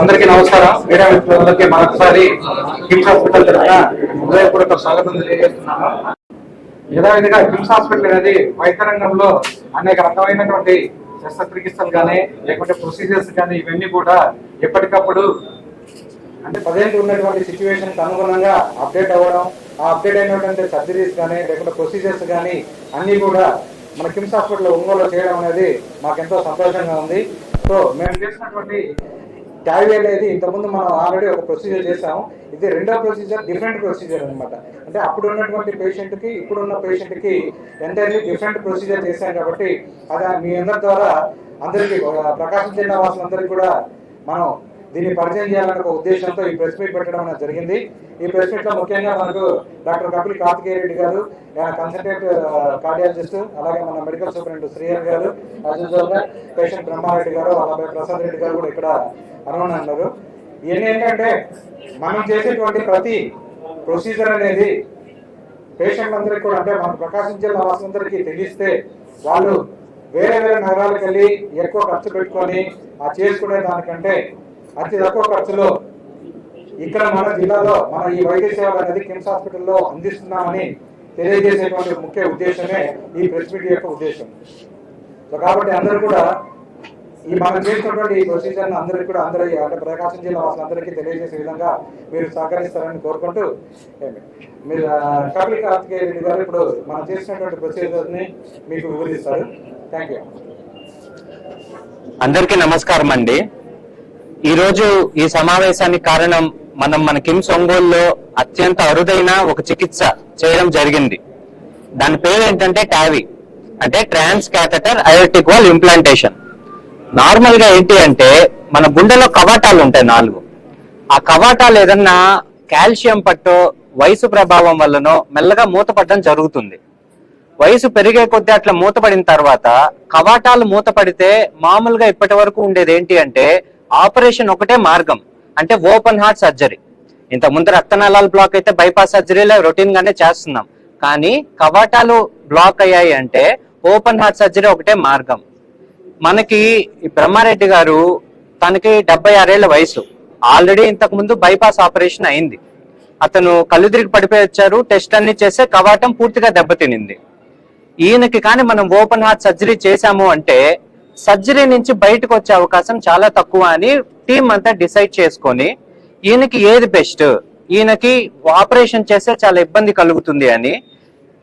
అందరికీ నమస్కారం. మీడియా మిత్రులందరికీ మరొకసారి కిమ్స్ హాస్పిటల్ తరఫున హృదయపూర్వక స్వాగతం తెలియజేస్తున్నాను. యథావిధిగా కిమ్స్ హాస్పిటల్ అనేది వైద్య రంగంలో అనేక రకమైనటువంటి శస్త్రచికిత్సలు కానీ లేకుంటే ప్రొసీజర్స్ కానీ ఇవన్నీ కూడా ఎప్పటికప్పుడు అంటే పదేళ్ళు ఉన్నటువంటి సిచ్యువేషన్ అనుగుణంగా అప్డేట్ అవ్వడం ఆ అప్డేట్ అయినటువంటి సర్జరీస్ కానీ లేకుంటే ప్రొసీజర్స్ కానీ అన్నీ కూడా మన కిమ్స్ హాస్పిటల్ ఒంగోలు చేయడం అనేది మాకెంతో సంతోషంగా ఉంది. సో మేము చేసినటువంటి ట్యావీ అనేది ఇంతకుముందు మనం ఆల్రెడీ ఒక ప్రొసీజర్ చేసాము ఇది రెండో ప్రొసీజర్ డిఫరెంట్ ప్రొసీజర్ అనమాట అంటే అప్పుడు ఉన్నటువంటి పేషెంట్కి ఇప్పుడు ఉన్న పేషెంట్ ఎంటైర్లీ డిఫరెంట్ ప్రొసీజర్ చేశాం కాబట్టి అది మీ అందరి ద్వారా అందరికీ ప్రకాశం జిల్లా వాసులందరికీ కూడా మనం దీన్ని పరిచయం చేయాలనే ఒక ఉద్దేశంతో ఈ ప్రెస్ మీట్ పెట్టడం అనేది జరిగింది. ఈ ప్రెస్ మీట్లో ముఖ్యంగా మనకు డాక్టర్ కపిల్ కార్తికేయ రెడ్డి గారు కన్సల్టెంట్ కార్డియాలజిస్ట్ అలాగే మన మెడికల్ సూపరింటెండెంట్ శ్రీహర్ గారు అజుజల్ పేషెంట్ బ్రహ్మారెడ్డి గారు అలాగే ప్రసాద్ రెడ్డి గారు కూడా ఇక్కడ అనుమానం అన్నారు ఇవన్నీ ఏంటంటే మనం చేసేటువంటి ప్రతి ప్రొసీజర్ అనేది పేషెంట్ అందరికి కూడా అంటే మనం ప్రకాశం జిల్లా వాసులందరికీ తెలిస్తే వాళ్ళు వేరే వేరే నగరాలకు వెళ్ళి ఎక్కువ ఖర్చు పెట్టుకొని ఆ చేసుకునే దానికంటే అతి తక్కువ ఖర్చులో ఇక్కడ మన జిల్లాలో మన ఈ వైద్య సేవలు అనేది కిమ్స్ హాస్పిటల్లో అందిస్తున్నామని తెలియజేసేటువంటి ముఖ్య ఉద్దేశమే ఈ ప్రెస్ మీట్ యొక్క ఉద్దేశం. సో కాబట్టి అందరూ కూడా ఈ మనం చేసినటువంటి ఈ ప్రొసీజర్ అందరికీ కూడా అందరూ అంటే ప్రకాశం జిల్లా వాసులందరికీ తెలియజేసే విధంగా మీరు సహకరిస్తారని కోరుకుంటూ మీరు కపిల్ కార్తికేయ రెడ్డి గారు ఇప్పుడు మనం చేసినటువంటి ప్రొసీజర్ని మీకు వివరిస్తారు. Thank you. అందరికీ నమస్కారం అండి. ఈరోజు ఈ సమావేశానికి కారణం మనం మన కిమ్స్ ఒంగోలులో అత్యంత అరుదైన ఒక చికిత్స చేయడం జరిగింది. దాని పేరు ఏంటంటే టావీ అంటే trans catheter aortic valve implantation. నార్మల్గా ఏంటి అంటే మన గుండెలో కవాటాలు ఉంటాయి నాలుగు. ఆ కవాటాలు ఏదన్నా కాల్షియం పట్టో వయసు ప్రభావం వల్లనో మెల్లగా మూతపడడం జరుగుతుంది. వయసు పెరిగే కొద్దీ అట్లా మూతపడిన తర్వాత కవాటాలు మూతపడితే మామూలుగా ఇప్పటి వరకు ఉండేది ఏంటి అంటే ఆపరేషన్ ఒకటే మార్గం అంటే ఓపెన్ హార్ట్ సర్జరీ. ఇంత ముందు రక్తనాళాలు బ్లాక్ అయితే బైపాస్ సర్జరీలో రొటీన్ గానే చేస్తున్నాం. కానీ కవాటాలు బ్లాక్ అయ్యాయి అంటే ఓపెన్ హార్ట్ సర్జరీ ఒకటే మార్గం. మనకి బ్రహ్మారెడ్డి గారు తనకి డెబ్బై ఆరేళ్ళ వయసు. ఆల్రెడీ ఇంతకు ముందు బైపాస్ ఆపరేషన్ అయింది. అతను కళ్ళు తిరిగి పడిపోయి వచ్చారు టెస్ట్ అన్ని చేస్తే కవాటం పూర్తిగా దెబ్బతినింది. ఈయనకి కానీ మనం ఓపెన్ హార్ట్ సర్జరీ చేశాము అంటే సర్జరీ నుంచి బయటకు వచ్చే అవకాశం చాలా తక్కువ అని టీం అంతా డిసైడ్ చేసుకొని ఈయనకి ఏది బెస్ట్ ఈయనకి ఆపరేషన్ చేస్తే చాలా ఇబ్బంది కలుగుతుంది అని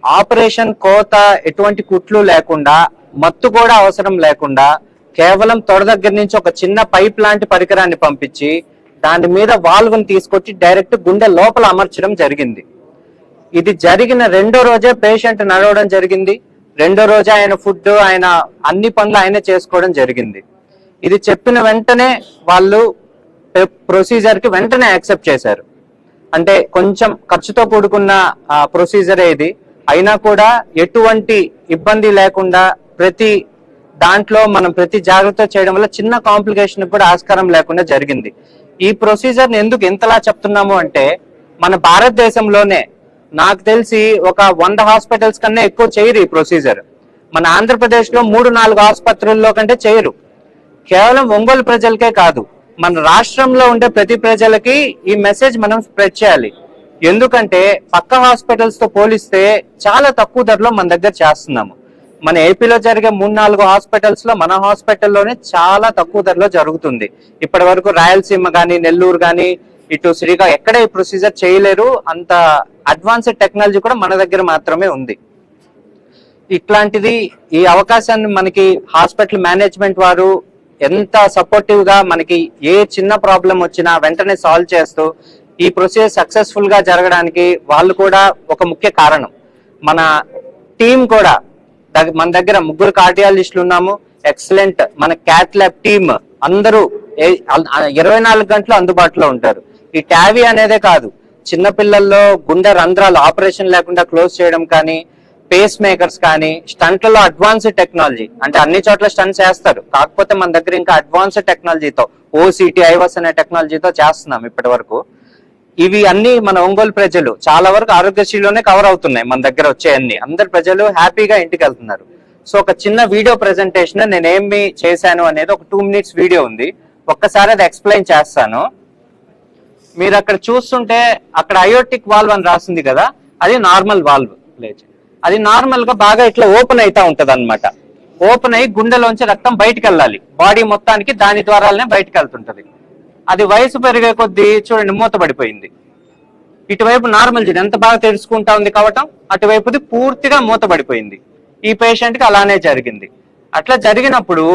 ఆపరేషన్ కోత ఎటువంటి కుట్లు లేకుండా మత్తు కూడా అవసరం లేకుండా కేవలం తొడ దగ్గర నుంచి ఒక చిన్న పైప్ లాంటి పరికరాన్ని పంపించి దాని మీద వాల్వ్ని తీసుకొచ్చి డైరెక్ట్ గుండె లోపల అమర్చడం జరిగింది. ఇది జరిగిన రెండో రోజే పేషెంట్ నడవడం జరిగింది. రెండో రోజు ఆయన ఫుడ్ ఆయన అన్ని పనులు ఆయనే చేసుకోవడం జరిగింది. ఇది చెప్పిన వెంటనే వాళ్ళు ప్రొసీజర్కి వెంటనే యాక్సెప్ట్ చేశారు. అంటే కొంచెం ఖర్చుతో కూడుకున్న ప్రొసీజర్ ఇది. అయినా కూడా ఎటువంటి ఇబ్బంది లేకుండా ప్రతి దాంట్లో మనం ప్రతి జాగ్రత్త చేయడం వల్ల చిన్న కాంప్లికేషన్ కూడా ఆస్కారం లేకుండా జరిగింది. ఈ ప్రొసీజర్ ఎందుకు ఇంతలా చెప్తున్నాము అంటే మన భారతదేశంలోనే నాకు తెలిసి ఒక వంద హాస్పిటల్స్ కన్నా ఎక్కువ చేయరు ఈ ప్రొసీజర్. మన ఆంధ్రప్రదేశ్లో మూడు నాలుగు ఆసుపత్రుల్లో కంటే చేయరు. కేవలం ఒంగోలు ప్రజలకే కాదు మన రాష్ట్రంలో ఉండే ప్రతి ప్రజలకి ఈ మెసేజ్ మనం స్ప్రెడ్ చేయాలి. ఎందుకంటే పక్క హాస్పిటల్స్తో పోలిస్తే చాలా తక్కువ ధరలో మన దగ్గర చేస్తున్నాము. మన ఏపీలో జరిగే మూడు నాలుగు హాస్పిటల్స్లో మన హాస్పిటల్లోనే చాలా తక్కువ ధరలో జరుగుతుంది. ఇప్పటి వరకు రాయలసీమ కానీ నెల్లూరు కానీ ఇటు శ్రీగా ఎక్కడ ఈ ప్రొసీజర్ చేయలేరు. అంత అడ్వాన్స్డ్ టెక్నాలజీ కూడా మన దగ్గర మాత్రమే ఉంది. ఇట్లాంటిది ఈ అవకాశాన్ని మనకి హాస్పిటల్ మేనేజ్మెంట్ వారు ఎంత సపోర్టివ్గా మనకి ఏ చిన్న ప్రాబ్లం వచ్చినా వెంటనే సాల్వ్ చేస్తూ ఈ ప్రొసీజర్ సక్సెస్ఫుల్గా జరగడానికి వాళ్ళు కూడా ఒక ముఖ్య కారణం. మన టీం కూడా మన దగ్గర ముగ్గురు కార్డియాలజిస్టులు ఉన్నాము. ఎక్సలెంట్ మన క్యాట్ ల్యాబ్ టీమ్ అందరూ ఇరవై నాలుగు గంటలు అందుబాటులో ఉంటారు. ఈ టావీ అనేదే కాదు. చిన్న పిల్లల్లో గుండె రంధ్రాలు ఆపరేషన్ లేకుండా క్లోజ్ చేయడం కానీ పేస్ మేకర్స్ కానీ స్టంట్లలో అడ్వాన్స్డ్ టెక్నాలజీ. అంటే అన్ని చోట్ల స్టంట్స్ చేస్తారు. కాకపోతే మన దగ్గర ఇంకా అడ్వాన్స్డ్ టెక్నాలజీతో ఓసిటీ ఐవస్ అనే టెక్నాలజీతో చేస్తున్నాం ఇప్పటి వరకు. ఇవి అన్ని మన ఒంగోలు ప్రజలు చాలా వరకు ఆరోగ్యశ్రీలోనే కవర్ అవుతున్నాయి మన దగ్గర వచ్చే అన్ని. అందరు ప్రజలు హ్యాపీగా ఇంటికి వెళ్తున్నారు. సో ఒక చిన్న వీడియో ప్రెజెంటేషన్ నేను ఏమి చేశాను అనేది ఒక టూ మినిట్స్ వీడియో ఉంది. ఒక్కసారి అది ఎక్స్ప్లెయిన్ చేస్తాను. మీరు అక్కడ చూస్తుంటే అక్కడ అయోటిక్ వాల్వ్ అని రాసింది కదా అది నార్మల్ వాల్వ్. లేచి అది నార్మల్గా బాగా ఇట్లా ఓపెన్ అవుతా ఉంటది అనమాట ఓపెన్ అయ్యి గుండెలోంచి రక్తం బయటికి వెళ్ళాలి బాడీ మొత్తానికి దాని ద్వారానే బయటికి వెళ్తుంటది అది వయసు పెరిగే కొద్దీ చూడండి మూతపడిపోయింది. ఇటువైపు నార్మల్ జీన్ ఎంత బాగా తెలుసుకుంటా ఉంది కావటం అటువైపుది పూర్తిగా మూతపడిపోయింది. ఈ పేషెంట్కి అలానే జరిగింది. అట్లా జరిగినప్పుడు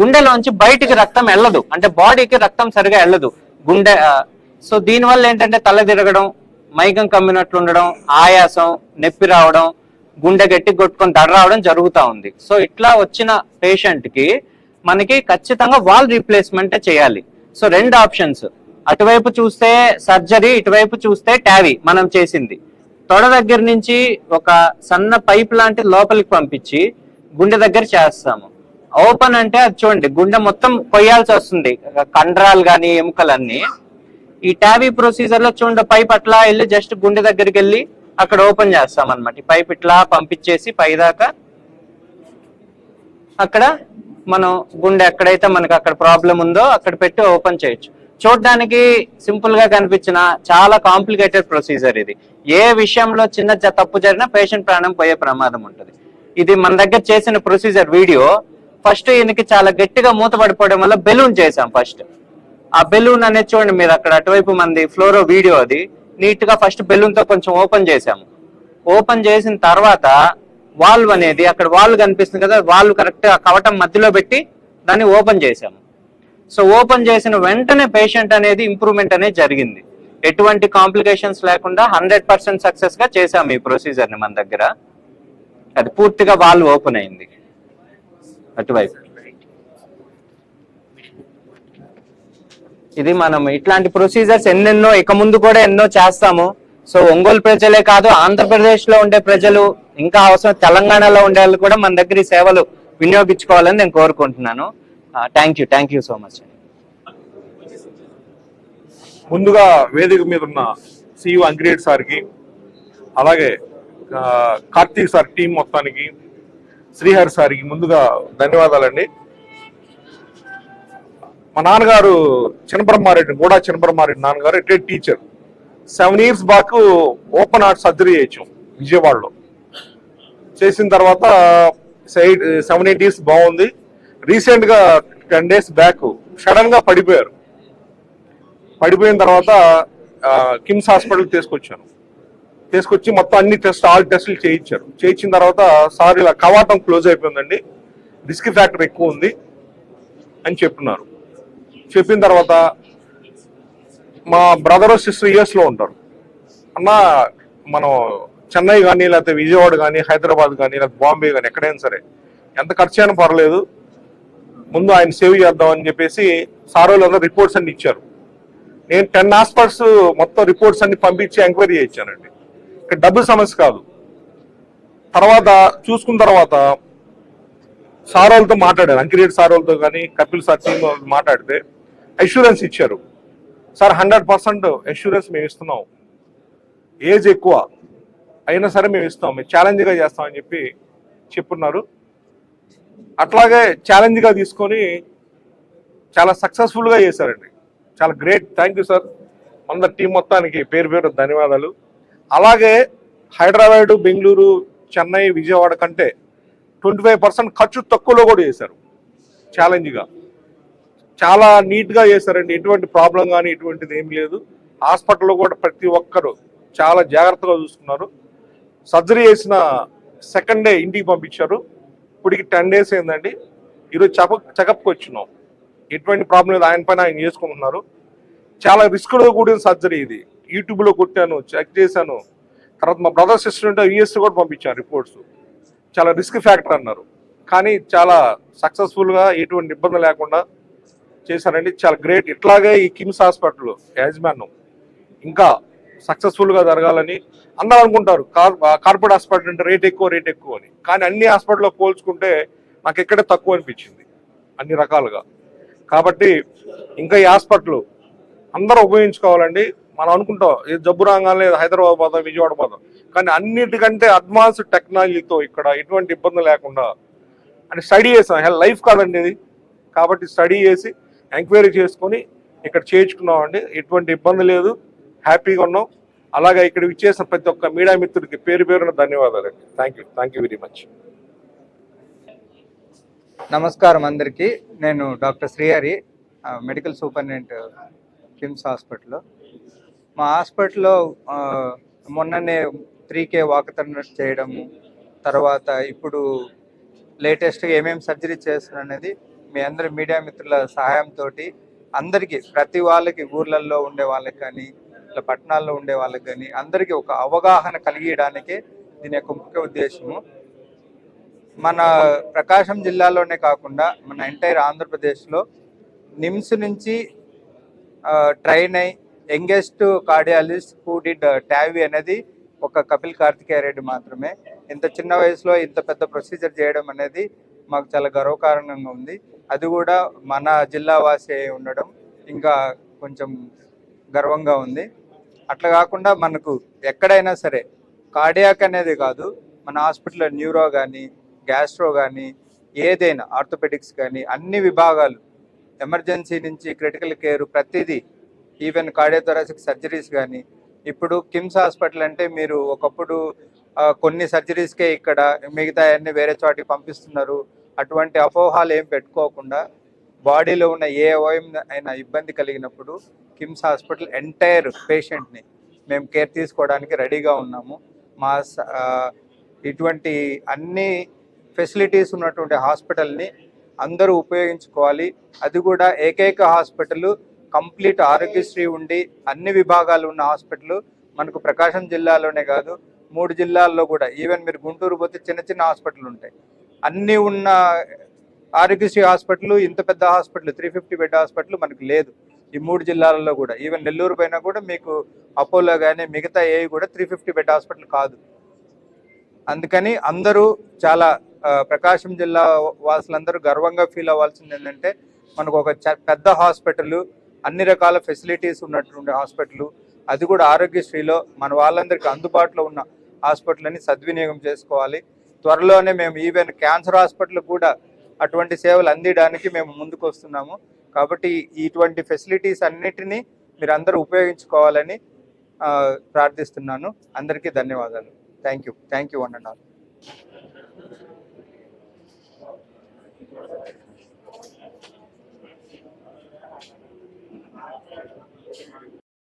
గుండెలోంచి బయటికి రక్తం వెళ్ళదు అంటే బాడీకి రక్తం సరిగా వెళ్ళదు గుండె సో దీనివల్ల ఏంటంటే తల తిరగడం మైకం కమ్మినట్లు ఉండడం ఆయాసం నొప్పి రావడం గుండె గట్టి కొట్టుకొని దడ రావడం జరుగుతూ ఉంది. సో ఇట్లా వచ్చిన పేషెంట్కి మనకి ఖచ్చితంగా వాల్ రీప్లేస్మెంట్ చేయాలి. సో రెండు ఆప్షన్స్ అటువైపు చూస్తే సర్జరీ ఇటువైపు చూస్తే ట్యావీ మనం చేసింది. తొడ దగ్గర నుంచి ఒక సన్న పైప్ లాంటి లోపలికి పంపించి గుండె దగ్గర చేస్తాము. ఓపెన్ అంటే అది చూడండి గుండె మొత్తం కొయ్యాల్సి వస్తుంది. కండరాలు కానీ ఎముకలన్నీ. ఈ టావీ ప్రొసీజర్లో చూడండి పైప్ అట్లా వెళ్ళి జస్ట్ గుండె దగ్గరికి వెళ్ళి అక్కడ ఓపెన్ చేస్తాం అనమాట ఈ పైప్ ఇట్లా పంపించేసి పైదాకా అక్కడ మనం గుండె ఎక్కడైతే మనకి అక్కడ ప్రాబ్లం ఉందో అక్కడ పెట్టి ఓపెన్ చేయొచ్చు. చూడడానికి సింపుల్గా కనిపించిన చాలా కాంప్లికేటెడ్ ప్రొసీజర్ ఇది. ఏ విషయంలో చిన్న తప్పు జరిగినా పేషెంట్ ప్రాణం పోయే ప్రమాదం ఉంటుంది. ఇది మన దగ్గర చేసిన ప్రొసీజర్ వీడియో ఫస్ట్ ఈయనకి చాలా గట్టిగా మూతపడిపోవడం వల్ల బెలూన్ చేసాం ఫస్ట్ ఆ బెలూన్ అనేది చూడండి మీరు అక్కడ అటువైపు మంది ఫ్లోరో వీడియో అది. నీట్గా ఫస్ట్ బెలూన్తో కొంచెం ఓపెన్ చేసాము ఓపెన్ చేసిన తర్వాత వాల్వ్ అనేది అక్కడ వాల్వ్ కనిపిస్తుంది కదా వాల్వ్ కరెక్ట్ ఆ కవటం మధ్యలో పెట్టి దాన్ని ఓపెన్ చేసాము సో ఓపెన్ చేసిన వెంటనే పేషెంట్ అనేది ఇంప్రూవ్మెంట్ అనేది జరిగింది. ఎటువంటి కాంప్లికేషన్స్ లేకుండా హండ్రెడ్ పర్సెంట్ సక్సెస్గా చేసాము ఈ ప్రొసీజర్ని మన దగ్గర. అది పూర్తిగా వాల్వ్ ఓపెన్ అయింది. అటువైపు. ఇది మనం ఇట్లాంటి ప్రొసీజర్స్ ఎన్నెన్నో ఇక ముందు కూడా ఎన్నో చేస్తాము. సో ఒంగోలు ప్రజలే కాదు ఆంధ్రప్రదేశ్లో ఉండే ప్రజలు ఇంకా అవసరం తెలంగాణలో ఉండే వాళ్ళు కూడా మన దగ్గర ఈ సేవలు వినియోగించుకోవాలని నేను కోరుకుంటున్నాను. Thank you thank you so much ముందుగా వేదిక మీద ఉన్న సిఇఓ అంకిరెడ్డి సార్కి అలాగే కార్తీక్ సార్ టీం మొత్తానికి శ్రీహరి సార్కి ముందుగా ధన్యవాదాలండి. మా నాన్నగారు చినబ్రహ్మారెడ్డి కూడా చినబ్రహ్మారెడ్డి నాన్నగారు retired teacher. Seven years back open heart surgery చేయించాం విజయవాడలో. చేసిన తర్వాత సెవెన్ ఎయిట్ ఇయర్స్ బాగుంది. రీసెంట్గా టెన్ డేస్ బ్యాక్ సడన్గా పడిపోయారు. పడిపోయిన తర్వాత కిమ్స్ హాస్పిటల్ తీసుకొచ్చాను తీసుకొచ్చి మొత్తం అన్ని టెస్ట్ ఆల్ టెస్టులు చేయించారు. చేయించిన తర్వాత సార్ ఇలా కవాటం క్లోజ్ అయిపోయిందండి. రిస్క్ ఫ్యాక్టర్ ఎక్కువ ఉంది అని చెప్తున్నారు చెప్పిన తర్వాత మా బ్రదర్ సిస్టర్ యుఎస్లో ఉంటారు. అన్న మనం చెన్నై కానీ లేకపోతే విజయవాడ కానీ హైదరాబాద్ కానీ లేకపోతే బాంబే కానీ ఎక్కడైనా సరే ఎంత ఖర్చు అయినా పర్లేదు. ముందు ఆయన సేవ్ చేద్దామని చెప్పేసి సార్ వాళ్ళు రిపోర్ట్స్ అన్ని ఇచ్చారు. నేను టెన్ హాస్పిటల్స్ మొత్తం రిపోర్ట్స్ అన్ని పంపించి ఎంక్వైరీ చేయించానండి. ఇక్కడ డబ్బు సమస్య కాదు. తర్వాత చూసుకున్న తర్వాత సార్ వాళ్ళతో మాట్లాడాను. అంకిరెడ్డి సార్ వాళ్ళతో కానీ కపిల్ సార్ మాట్లాడితే అష్యూరెన్స్ ఇచ్చారు. సార్ హండ్రెడ్ పర్సెంట్ అష్యూరెన్స్ మేము ఇస్తున్నాం. ఏజ్ ఎక్కువ అయినా సరే మేము ఇస్తాం. మేము ఛాలెంజ్గా చేస్తామని చెప్పి చెప్పున్నారు. అట్లాగే ఛాలెంజ్గా తీసుకొని చాలా సక్సెస్ఫుల్గా చేశారండి. చాలా గ్రేట్ థ్యాంక్ యూ సార్ మన టీం మొత్తానికి పేరు పేరు ధన్యవాదాలు. అలాగే హైదరాబాద్ బెంగళూరు చెన్నై విజయవాడ కంటే ట్వంటీ ఫైవ్ పర్సెంట్ ఖర్చు తక్కువలో కూడా చేశారు. ఛాలెంజ్గా చాలా నీట్గా చేశారండి. ఎటువంటి ప్రాబ్లం కానీ ఎటువంటిది ఏం లేదు. హాస్పిటల్లో కూడా ప్రతి ఒక్కరు చాలా జాగ్రత్తగా చూసుకున్నారు. సర్జరీ చేసిన సెకండ్ డే ఇంటికి పంపించారు. ఇప్పటికి టెన్ డేస్ ఏందండి ఈరోజు చెకప్ చెకప్కి వచ్చినాం. ఎటువంటి ప్రాబ్లం లేదు. ఆయన పైన ఆయన చేసుకుంటున్నారు. చాలా రిస్క్లో కూడిన సర్జరీ ఇది. యూట్యూబ్లో కొట్టాను చెక్ చేశాను. తర్వాత మా బ్రదర్ సిస్టర్ ఉంటే యూఎస్ కూడా పంపించాను రిపోర్ట్స్ చాలా రిస్క్ ఫ్యాక్టర్ అన్నారు. కానీ చాలా సక్సెస్ఫుల్గా ఎటువంటి ఇబ్బంది లేకుండా చేశారండి. చాలా గ్రేట్. ఇట్లాగే ఈ కిమ్స్ హాస్పిటల్ యాజమాన్యం ఇంకా సక్సెస్ఫుల్గా జరగాలని అందరూ అనుకుంటారు కార్ కార్పొరేట్ హాస్పిటల్ అంటే రేట్ ఎక్కువ రేట్ ఎక్కువ అని. కానీ అన్ని హాస్పిటల్లో పోల్చుకుంటే నాకు ఎక్కడే తక్కువ అనిపించింది. అన్ని రకాలుగా. కాబట్టి ఇంకా ఈ హాస్పిటల్ అందరూ ఉపయోగించుకోవాలండి. మనం అనుకుంటాం ఏ జబ్బు రాగానే హైదరాబాద్ పోదాం విజయవాడ పోదాం. కానీ అన్నిటికంటే అడ్వాన్స్ టెక్నాలజీతో ఇక్కడ ఎటువంటి ఇబ్బంది లేకుండా అని స్టడీ చేసాం హెల్ లైఫ్ కాదండి ఇది. కాబట్టి స్టడీ చేసి ఎంక్వైరీ చేసుకొని ఇక్కడ చేయించుకున్నామండి. ఎటువంటి ఇబ్బంది లేదు. హ్యాపీగా ఉన్నాం. అలాగే ఇక్కడ ఇచ్చేసిన ప్రతి ఒక్క మీడియా మిత్రుడికి పేరు పేరున ధన్యవాదాలు అండి. Thank you thank you very much నమస్కారం అందరికీ. నేను doctor Srihari medical superintendent KIMS హాస్పిటల్లో. మా హాస్పిటల్లో మొన్ననే త్రీ కే వాకథన్ చేయడము తర్వాత ఇప్పుడు లేటెస్ట్గా ఏమేమి సర్జరీ చేస్తున్నారు అనేది మీ అందరి మీడియా మిత్రుల సహాయంతో అందరికీ ప్రతి వాళ్ళకి ఊర్లలో ఉండే వాళ్ళకి కానీ ఇట్లా పట్టణాల్లో ఉండే వాళ్ళకి కానీ అందరికీ ఒక అవగాహన కలిగించడానికే దీని యొక్క ముఖ్య ఉద్దేశము. మన ప్రకాశం జిల్లాలోనే కాకుండా మన ఎంటైర్ ఆంధ్రప్రదేశ్లో నిమ్స్ నుంచి ట్రైన్ అయి youngest cardiologist who did TAVI అనేది ఒక కపిల్ కార్తికేయ రెడ్డి మాత్రమే. ఇంత చిన్న వయసులో ఇంత పెద్ద ప్రొసీజర్ చేయడం అనేది మాకు చాలా గర్వకారణంగా ఉంది. అది కూడా మన జిల్లా వాసి ఉండడం ఇంకా కొంచెం గర్వంగా ఉంది. అట్లా కాకుండా మనకు ఎక్కడైనా సరే కార్డియాక్ అనేది కాదు మన హాస్పిటల్లో న్యూరో కానీ గ్యాస్ట్రో కానీ ఏదైనా ఆర్థోపెడిక్స్ కానీ అన్ని విభాగాలు ఎమర్జెన్సీ నుంచి క్రిటికల్ కేర్ ప్రతిదీ ఈవెన్ కార్డియోథొరాసిక్ సర్జరీస్ కానీ ఇప్పుడు కిమ్స్ హాస్పిటల్ అంటే మీరు ఒకప్పుడు కొన్ని సర్జరీస్కే ఇక్కడ మిగతా అన్ని వేరే చోటికి పంపిస్తున్నారు. అటువంటి అపోహాలు ఏం పెట్టుకోకుండా బాడీలో ఉన్న ఏ అవయం అయినా ఇబ్బంది కలిగినప్పుడు కిమ్స్ హాస్పిటల్ ఎంటైర్ పేషెంట్ని మేము కేర్ తీసుకోవడానికి రెడీగా ఉన్నాము. మా స- ఇటువంటి అన్ని ఫెసిలిటీస్ ఉన్నటువంటి హాస్పిటల్ని అందరూ ఉపయోగించుకోవాలి. అది కూడా ఏకైక హాస్పిటల్ కంప్లీట్ ఆరోగ్యశ్రీ ఉండి అన్ని విభాగాలు ఉన్న హాస్పిటల్ మనకు ప్రకాశం జిల్లాలోనే కాదు మూడు జిల్లాల్లో కూడా ఈవెన్ మీరు గుంటూరు పోతే చిన్న చిన్న హాస్పిటల్ ఉంటాయి. అన్నీ ఉన్న ఆరోగ్యశ్రీ హాస్పిటల్ ఇంత పెద్ద hospital three fifty bed hospital మనకు లేదు. ఈ మూడు జిల్లాలలో కూడా ఈవెన్ నెల్లూరు పైన కూడా మీకు అపోలో కానీ మిగతా ఏవి కూడా త్రీ ఫిఫ్టీ బెడ్ హాస్పిటల్ కాదు. అందుకని అందరూ చాలా ప్రకాశం జిల్లా వాసులందరూ గర్వంగా ఫీల్ అవ్వాల్సింది ఏంటంటే మనకు ఒక చ- పెద్ద హాస్పిటల్ అన్ని రకాల ఫెసిలిటీస్ ఉన్నటువంటి హాస్పిటల్ అది కూడా ఆరోగ్యశ్రీలో మన వాళ్ళందరికీ అందుబాటులో ఉన్న హాస్పిటల్ని సద్వినియోగం చేసుకోవాలి. త్వరలోనే మేము ఈవెన్ క్యాన్సర్ హాస్పిటల్ కూడా అటువంటి సేవలు అందించడానికి మేము ముందుకు వస్తున్నాము. కాబట్టి ఇటువంటి ఫెసిలిటీస్ అన్నిటినీ మీరు అందరూ ఉపయోగించుకోవాలని ప్రార్థిస్తున్నాను. అందరికీ ధన్యవాదాలు. Thank you. Thank you one and all.